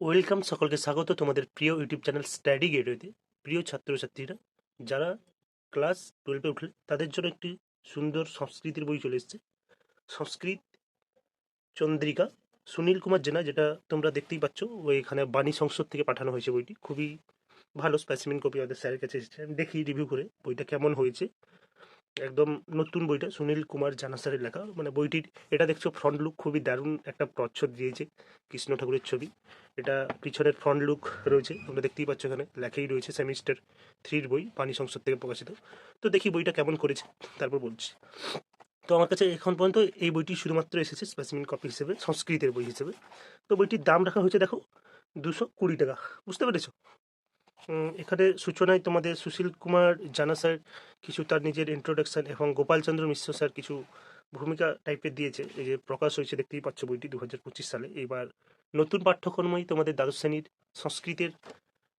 Welcome সকলকে স্বাগত তোমাদের প্রিয় ইউটিউব চ্যানেল স্টাডি গেটওয়েতে। প্রিয় ছাত্রছাত্রীরা, যারা ক্লাস টুয়েলভে উঠলে তাদের জন্য একটি সুন্দর সংস্কৃতির বই চলে এসেছে। সংস্কৃত চন্দ্রিকা সুনীল কুমার জেনা, যেটা তোমরা দেখতেই পাচ্ছ এখানে বাণী সংসদ থেকে পাঠানো হয়েছে বইটি। খুবই ভালো স্পেসিমেন কপি আমাদের স্যারের কাছে এসেছে। আমি দেখি রিভিউ করে বইটা কেমন হয়েছে। একদম নতুন বইটা সুনীল কুমার জানা স্যারের লেখা। মানে বইটির, এটা দেখছ ফ্রন্ট লুক খুবই দারুণ একটা প্রচ্ছদ দিয়েছে কৃষ্ণ ঠাকুরের ছবি। এটা পিছনের ফ্রন্ট লুক রয়েছে তোমরা দেখতেই পাচ্ছ এখানে, লেখাই রয়েছে সেমিস্টার থ্রির বই, পানি সংসদ থেকে প্রকাশিত। তো দেখি বইটা কেমন করেছে, তারপর বলছি। তো আমার কাছে এখন পর্যন্ত এই বইটি শুধুমাত্র এসেছে স্পেসিমিন কপি হিসেবে, সংস্কৃতের বই হিসেবে। তো বইটির দাম রাখা হয়েছে, দেখো, দুশো কুড়ি টাকা, বুঝতে পেরেছ? এখানে সূচনায় তোমাদের সুশীল কুমার জানা স্যার, কিছু তার নিজের ইন্ট্রোডাকশন এবং গোপালচন্দ্র মিশ্র স্যার কিছু ভূমিকা টাইপের দিয়েছে। এই যে প্রকাশ হয়েছে, দেখতেই পাচ্ছ বইটি দু পঁচিশ সালে। এবার নতুন পাঠ্যক্রমই তোমাদের দ্বাদশ শ্রেণির সংস্কৃতের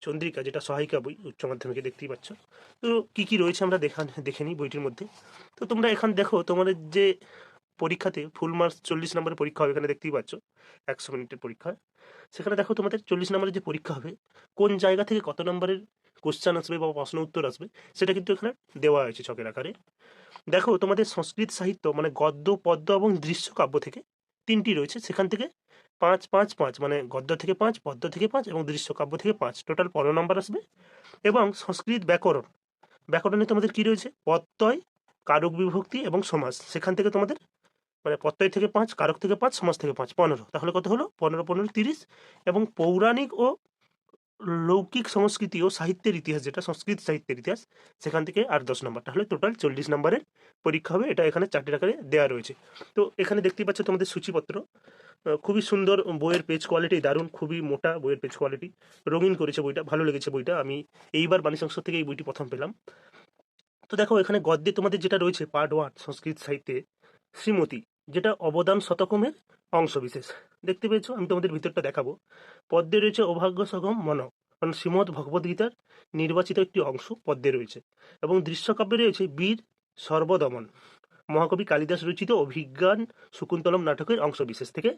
চন্দ্রিকা, যেটা সহায়িকা বই, উচ্চ মাধ্যমিকে দেখতেই পাচ্ছ। তো কি কি রয়েছে আমরা দেখা, দেখে নিই বইটির মধ্যে। তো তোমরা এখান দেখো, তোমাদের যে পরীক্ষাতে ফুল মার্কস চল্লিশ নম্বরের পরীক্ষা হবে, এখানে দেখতেই পাচ্ছ। একশো মিনিটের পরীক্ষা। সেখানে দেখো তোমাদের চল্লিশ নম্বরের যে পরীক্ষা হবে, কোন জায়গা থেকে কত নম্বরের কোশ্চেন আসবে বা প্রশ্ন উত্তর আসবে, সেটা কিন্তু এখানে দেওয়া হয়েছে ছকের আকারে। দেখো তোমাদের সংস্কৃত সাহিত্য মানে গদ্য, পদ্য এবং দৃশ্য কাব্য থেকে তিনটি রয়েছে। সেখান থেকে পাঁচ পাঁচ পাঁচ মানে গদ্য থেকে পাঁচ, পদ্য থেকে পাঁচ এবং দৃশ্য কাব্য থেকে পাঁচ। টোটাল পনেরো নম্বর আসবে। এবং সংস্কৃত ব্যাকরণ, ব্যাকরণে তোমাদের কি রয়েছে? প্রত্যয়, কারক বিভক্তি এবং সমাজ সেখান থেকে তোমাদের মানে প্রত্যয় থেকে পাঁচ, কারক থেকে পাঁচ সমাস থেকে পাঁচ, পনেরো। তাহলে কত হলো? পনেরো পনেরো, তিরিশ। এবং পৌরাণিক ও লৌকিক সংস্কৃতি ও সাহিত্যের ইতিহাস যেটা, সংস্কৃত সাহিত্যের ইতিহাস, সেখান থেকে আর দশ নম্বর। তাহলে টোটাল চল্লিশ নম্বরের পরীক্ষা হবে। এটা এখানে চারটে আকারে দেওয়া রয়েছে। তো এখানে দেখতেই পাচ্ছ তোমাদের সূচিপত্র। খুবই সুন্দর বইয়ের পেজ কোয়ালিটি দারুণ, খুবই মোটা বইয়ের পেজ কোয়ালিটি রঙিন করেছে বইটা, ভালো লেগেছে বইটা। আমি এইবার বাণী সংস্থা থেকে এই বইটি প্রথম পেলাম। তো দেখো, এখানে গদ্যে তোমাদের যেটা রয়েছে পার্ট ওয়ান সংস্কৃত সাহিত্যে। শ্রীমতী, যেটা অবদান শতকমের অংশবিশেষ। দেখতে পেয়েছ? আমি তোমাদের ভিতরটা দেখাবো। পদ্মে রয়েছে অভাগ্য সগম মন, কারণ শ্রীমদ ভগবদ্গীতার নির্বাচিত একটি অংশ পদ্মে রয়েছে। এবং দৃশ্যকাব্যে রয়েছে বীর সর্বদমন। মহাকবি কালিদাস রচিত অভিজ্ঞান শকুন্তলম নাটকের অংশবিশেষ থেকে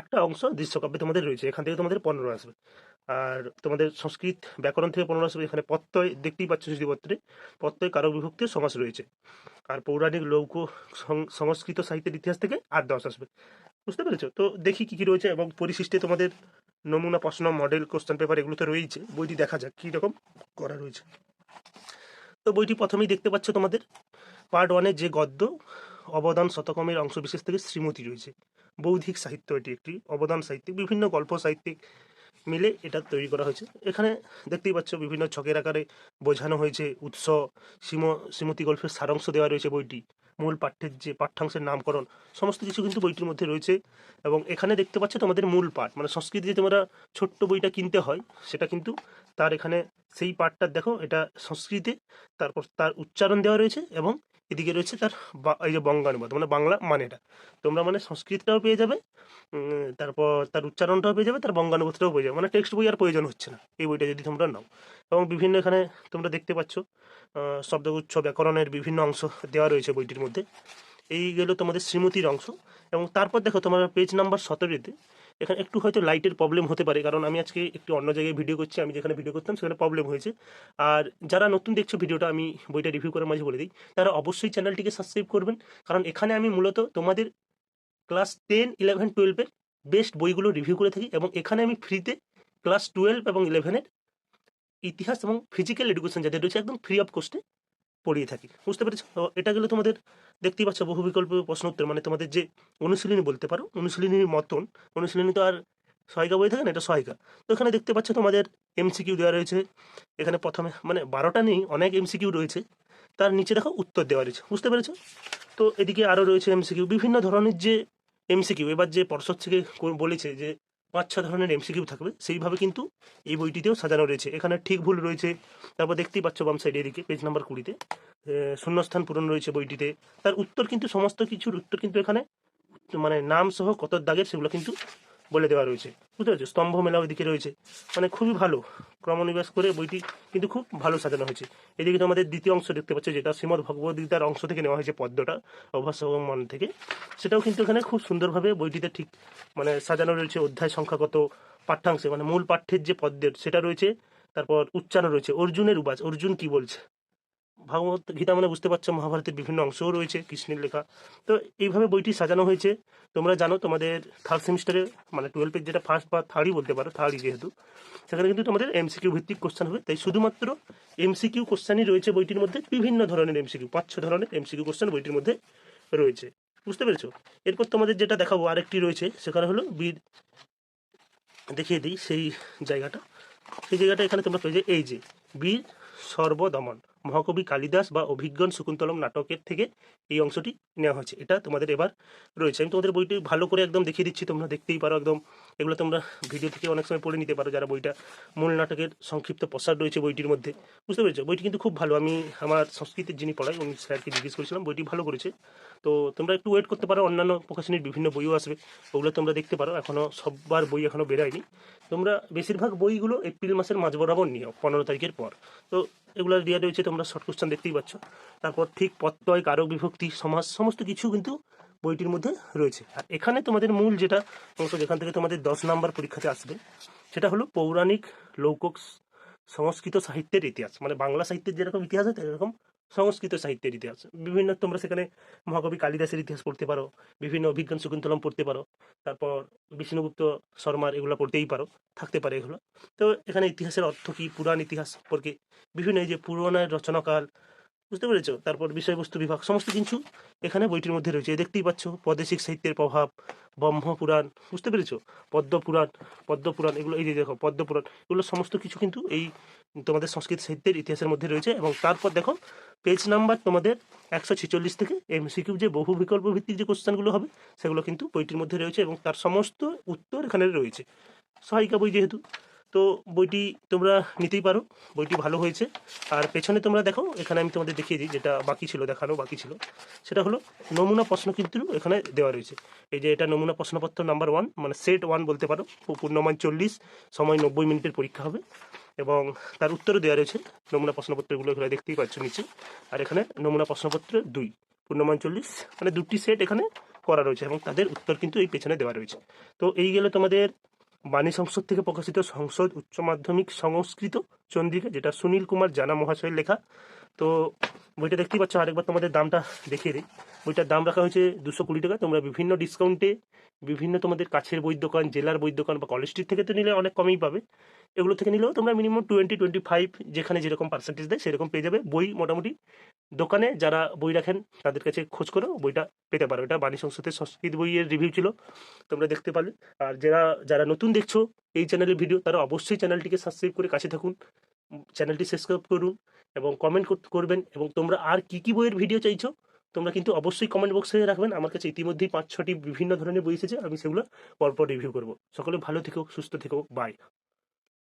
একটা অংশ দৃশ্যকাব্যে তোমাদের রয়েছে, এখান থেকে তোমাদের পনেরো আসবে। আর তোমাদের সংস্কৃত ব্যাকরণ থেকে পনেরো আসবে, এখানে প্রত্যয় দেখতেই পাচ্ছ সূচিপত্রে প্রত্যয় কারক বিভক্তির সমাস রয়েছে। আর পৌরাণিক লৌক সংস্কৃত সাহিত্যের ইতিহাস থেকে আট দশ আসবে। বুঝতে পেরেছ? তো দেখি কি কি রয়েছে এবং পরিশিষ্টে তোমাদের নমুনা, প্রশ্ন মডেল কোশ্চেন পেপার এগুলো তো রয়েছে বইটি দেখা যাক কী রকম করা রয়েছে। তো বইটি প্রথমেই দেখতে পাচ্ছ তোমাদের পার্ট ওয়ানে যে গদ্য, অবদান শতকমের অংশ বিশেষ থেকে শ্রীমতী রয়েছে। বৌদ্ধিক সাহিত্য এটি একটি, অবদান সাহিত্যিক, বিভিন্ন গল্প সাহিত্যিক মিলে এটা তৈরি করা হয়েছে। এখানে দেখতেই পাচ্ছ বিভিন্ন ছকের আকারে বোঝানো হয়েছে উৎস শ্রীম শ্রীমতী গল্পের সারাংশ দেওয়া রয়েছে বইটি, মূল পাঠ্যের যে পাঠ্যাংশের নামকরণ, সমস্ত কিছু কিন্তু বইটির মধ্যে রয়েছে এবং এখানে দেখতে পাচ্ছ তোমাদের মূল পাঠ মানে সংস্কৃত যে তোমরা ছোট্ট বইটা কিনতে হয়, সেটা কিন্তু তার এখানে সেই পাঠটা দেখো, এটা সংস্কৃতে তারপর তার উচ্চারণ দেওয়া রয়েছে এবং এদিকে রয়েছে তার এই যে বঙ্গানুবাদ মানে বাংলা মানেটা। তোমরা মানে সংস্কৃতটাও পেয়ে যাবে তারপর তার উচ্চারণটাও পেয়ে যাবে, তার বঙ্গানুবাদটাও পেয়ে যাবে মানে টেক্সট বই আর প্রয়োজন হচ্ছে না, এই বইটা যদি তোমরা নাও। এবং বিভিন্ন এখানে তোমরা দেখতে পাচ্ছ শব্দগুচ্ছ, ব্যাকরণের বিভিন্ন অংশ দেওয়া রয়েছে বইটির মধ্যে। এই গেল তোমাদের শ্রীমতির অংশ। এবং তারপর দেখো তোমার পেজ নাম্বার সতেরোতে এখানে একটু হয়তো লাইটের প্রবলেম হতে পারে, কারণ আমি আজকে একটু অন্য জায়গায় ভিডিও করছি, আমি যেখানে ভিডিও করতাম সেখানে প্রবলেম হয়েছে। আর যারা নতুন দেখছ ভিডিওটা আমি বইটা রিভিউ করে মাঝে বলে দিই, তারা অবশ্যই চ্যানেলটিকে সাবস্ক্রাইব করবেন, কারণ এখানে আমি মূলত তোমাদের ক্লাস টেন ইলেভেন টুয়েলভের বেস্ট বইগুলো রিভিউ করে থাকি এবং এখানে আমি ফ্রিতে ক্লাস টুয়েলভ এবং ইলেভেনের ইতিহাস এবং ফিজিক্যাল এডুকেশন যাদের রয়েছে, একদম ফ্রি অফ কস্টে পড়িয়ে থাকি। বুঝতে পেরেছ? এটা গেলে তোমাদের দেখতেই পাচ্ছ বহু বিকল্প প্রশ্ন উত্তর। মানে তোমাদের যে অনুশীলনী বলতে পারো, অনুশীলনীর মতন, অনুশীলনী তো আর সহায়িকা বই থাকে না, এটা সহায়িকা তো এখানে দেখতে পাচ্ছ তোমাদের এমসিকিউ দেওয়া রয়েছে। এখানে প্রথমে মানে বারোটা নেই, অনেক এমসিকিউ রয়েছে। তার নিচে দেখো উত্তর দেওয়া রয়েছে। বুঝতে পেরেছ? তো এদিকে আরও রয়েছে এমসিকিউ। বিভিন্ন ধরনের যে এমসিকিউ, এবার যে পর্ষদ থেকে বলেছে যে পাঁচ ছ ধরনের এমসিকিউ থাকবে, সেইভাবে কিন্তু এই বইটিতেও সাজানো রয়েছে। এখানে ঠিক ভুল রয়েছে। তারপর দেখতেই পাচ্ছ বাম সাইডে এদিকে পেজ নাম্বার কুড়িতে। শূন্যস্থান পূরণ রয়েছে বইটিতে। তার উত্তর কিন্তু সমস্ত কিছুর উত্তর কিন্তু এখানে মানে নাম সহ কত দাগের সেগুলো কিন্তু বলে দেওয়া রয়েছে। বুঝতে পারছ? স্তম্ভ মেলা ওইদিকে রয়েছে। মানে খুবই ভালো। ক্রমনিবেশ করে বইটি কিন্তু খুব ভালো সাজানো হয়েছে। এদিকে তোমাদের দ্বিতীয় অংশ দেখতে পাচ্ছ, যেটা শ্রীমদ ভগবদ্গীতার অংশ থেকে নেওয়া হয়েছে পদ্মটা অভ্যাসমান থেকে। সেটাও কিন্তু এখানে খুব সুন্দরভাবে বইটিতে ঠিক মানে সাজানো রয়েছে। অধ্যায় সংখ্যাগত পাঠ্যাংশে মানে মূল পাঠ্যের যে পদ্মের সেটা রয়েছে। তারপর উচ্চারণ রয়েছে। অর্জুনের উবাচ অর্জুন কি বলছে? ভাগবত গীতা মানে বুঝতে পারছ, মহাভারতের বিভিন্ন অংশও রয়েছে, কৃষ্ণের লেখা। তো এইভাবে বইটি সাজানো হয়েছে। তোমরা জানো তোমাদের থার্ড সেমিস্টারে মানে টুয়েলভের যেটা ফার্স্ট বা থার্ডই বলতে পারো থার্ডই যেহেতু, সেখানে কিন্তু তোমাদের এমসিকিউ ভিত্তিক কোশ্চেন হবে। তাই শুধুমাত্র এমসিকিউ কোশ্চেনই রয়েছে বইটির মধ্যে, বিভিন্ন ধরনের এমসিকিউ পাঁচ, ছ ধরনের এমসিকিউ কোশ্চেন বইটির মধ্যে রয়েছে। বুঝতে পেরেছ? এরপর তোমাদের যেটা দেখাবো, আরেকটি রয়েছে, সেখানে হলো বীর দেখিয়ে দিই সেই জায়গাটা। সেই জায়গাটা এখানে তোমরা পেয়ে যাবে, এই যে, বীর সর্বদমন। মহাকবি কালিদাস বা অভিজ্ঞান শকুন্তলম নাটকের থেকে এই অংশটি নেওয়া হয়েছে। এটা তোমাদের এবার রয়েছে। আমি তোমাদের বইটি ভালো করে একদম দেখিয়ে দিচ্ছি। তোমরা দেখতেই পারো একদম। এগুলো তোমরা ভিডিও থেকে অনেক সময় পড়ে নিতে পারো। যারা বইটা মূল নাটকের সংক্ষিপ্ত প্রসার রয়েছে বইটির মধ্যে। বুঝতে পেরেছ? বইটি কিন্তু খুব ভালো। আমি আমার সংস্কৃতির যিনি পড়াই উনি স্যারকে জিজ্ঞেস করেছিলাম, বইটি ভালো করেছে। তো তোমরা একটু ওয়েট করতে পারো। অন্যান্য প্রকাশনীর বিভিন্ন বইও আসবে। ওগুলো তোমরা দেখতে পারো। এখনও সববার বই এখনও বেরোয়নি। তোমরা বেশিরভাগ বইগুলো এপ্রিল মাসের মাঝ বরাবর নিও, পনেরো তারিখের পর। তো এগুলো দেওয়া রয়েছে, তোমরা শর্ট কোশ্চেন দেখতেই পাচ্ছ। তারপর ঠিক প্রত্যয়, কারক, বিভক্তি সমাজ সমস্ত কিছু কিন্তু বইটির মধ্যে রয়েছে। আর এখানে তোমাদের মূল যেটা, অংশ যেখান থেকে তোমাদের দশ নাম্বার পরীক্ষাতে আসবে, সেটা হলো পৌরাণিক, লৌকিক, সংস্কৃত সাহিত্যের ইতিহাস। মানে বাংলা সাহিত্যের যেরকম ইতিহাস হয় এরকম সংস্কৃত সাহিত্যের ইতিহাস। বিভিন্ন তোমরা সেখানে মহাকবি কালিদাসের ইতিহাস পড়তে পারো, বিভিন্ন অভিজ্ঞান শকুন্তলম পড়তে পারো, তারপর বিষ্ণুগুপ্ত শর্মার এগুলো পড়তেই পারো, থাকতে পারে এগুলো। তো এখানে ইতিহাসের অর্থ কী? পুরাণ ইতিহাস সম্পর্কে বিভিন্ন এই যে পুরোনায় রচনাকাল বুঝতে পেরেছ? তারপর বিষয়বস্তু বিভাগ, সমস্ত কিছু এখানে বইটির মধ্যে রয়েছে। দেখতেই পাচ্ছ প্রাদেশিক সাহিত্যের প্রভাব ব্রহ্মপুরাণ বুঝতে পেরেছ? পদ্মপুরাণ পদ্মপুরাণ এগুলো এই যে দেখো পদ্মপুরাণ এগুলো সমস্ত কিছু কিন্তু এই তোমাদের সংস্কৃত সাহিত্যের ইতিহাসের মধ্যে রয়েছে এবং তারপর দেখো পেজ নাম্বার তোমাদের একশো ছেচল্লিশ থেকে এমসিকিউ যে বহু বিকল্প ভিত্তিক যে কোশ্চেনগুলো হবে, সেগুলো কিন্তু বইটির মধ্যে রয়েছে এবং তার সমস্ত উত্তর এখানে রয়েছে। সহায়িকা বই যেহেতু তো বইটি তোমরা নিতেই পারো। বইটি ভালো হয়েছে। আর পেছনে তোমরা দেখো, এখানে আমি তোমাদের দেখিয়ে দিই যেটা বাকি ছিল, দেখানো বাকি ছিল। সেটা হলো নমুনা প্রশ্ন কিন্তু এখানে দেওয়া রয়েছে। এই যে এটা নমুনা প্রশ্নপত্র নাম্বার ওয়ান মানে সেট ওয়ান বলতে পারো। পূর্ণমান চল্লিশ, সময় নব্বই মিনিটের পরীক্ষা হবে। এবং তার উত্তরও দেওয়া রয়েছে, নমুনা প্রশ্নপত্রগুলো এখানে দেখতেই পাচ্ছ নিচে। আর এখানে নমুনা প্রশ্নপত্র দুই, পূর্ণমান চল্লিশ মানে দুটি সেট এখানে করা রয়েছে এবং তাদের উত্তর কিন্তু এই পেছনে দেওয়া রয়েছে। তো এই গেলে তোমাদের বাণী সংসদ থেকে প্রকাশিত সংসদ উচ্চ মাধ্যমিক সংস্কৃত চন্দ্রিকা, যেটা সুনীল কুমার জানা মহাশয়ের লেখা। তো বইটা দেখতেই পাচ্ছ, আরেকবার তোমাদের দামটা দেখিয়ে দিই। বইটার দাম রাখা হয়েছে দুশো কুড়ি টাকা। তোমরা বিভিন্ন ডিসকাউন্টে বিভিন্ন তোমাদের কাছের বই দোকান, জেলার বই দোকান বা কলেজ স্ট্রিট থেকে তো নিলে অনেক কমই পাবে। এগুলো থেকে নিলেও তোমরা মিনিমাম টোয়েন্টি টোয়েন্টি ফাইভ যেখানে যেরকম পার্সেন্টেজ দেয় সেরকম পেয়ে যাবে। বই মোটামুটি দোকানে যারা বই রাখেন, তাদের কাছে খোঁজ করো বইটা পেতে পারো। এটা বাণী সংস্কৃতের সংস্কৃত বইয়ের রিভিউ ছিল, তোমরা দেখতে পারলে। আর যারা যারা নতুন দেখছ এই চ্যানেলের ভিডিও তারা অবশ্যই চ্যানেলটিকে সাবস্ক্রাইব করে কাছে থাকুন চ্যানেলটি সাবস্ক্রাইব করুন এবং কমেন্ট করবেন এবং তোমরা আর কি কি বইয়ের ভিডিও চাইছো, তোমরা কিন্তু অবশ্যই কমেন্ট বক্সে রাখবেন। আমার কাছে ইতিমধ্যেই পাঁচ, ছটি বিভিন্ন ধরনের বই এসেছে, আমি সেগুলো পরপর রিভিউ করব। সকলে ভালো থেকো, সুস্থ থেকো বাই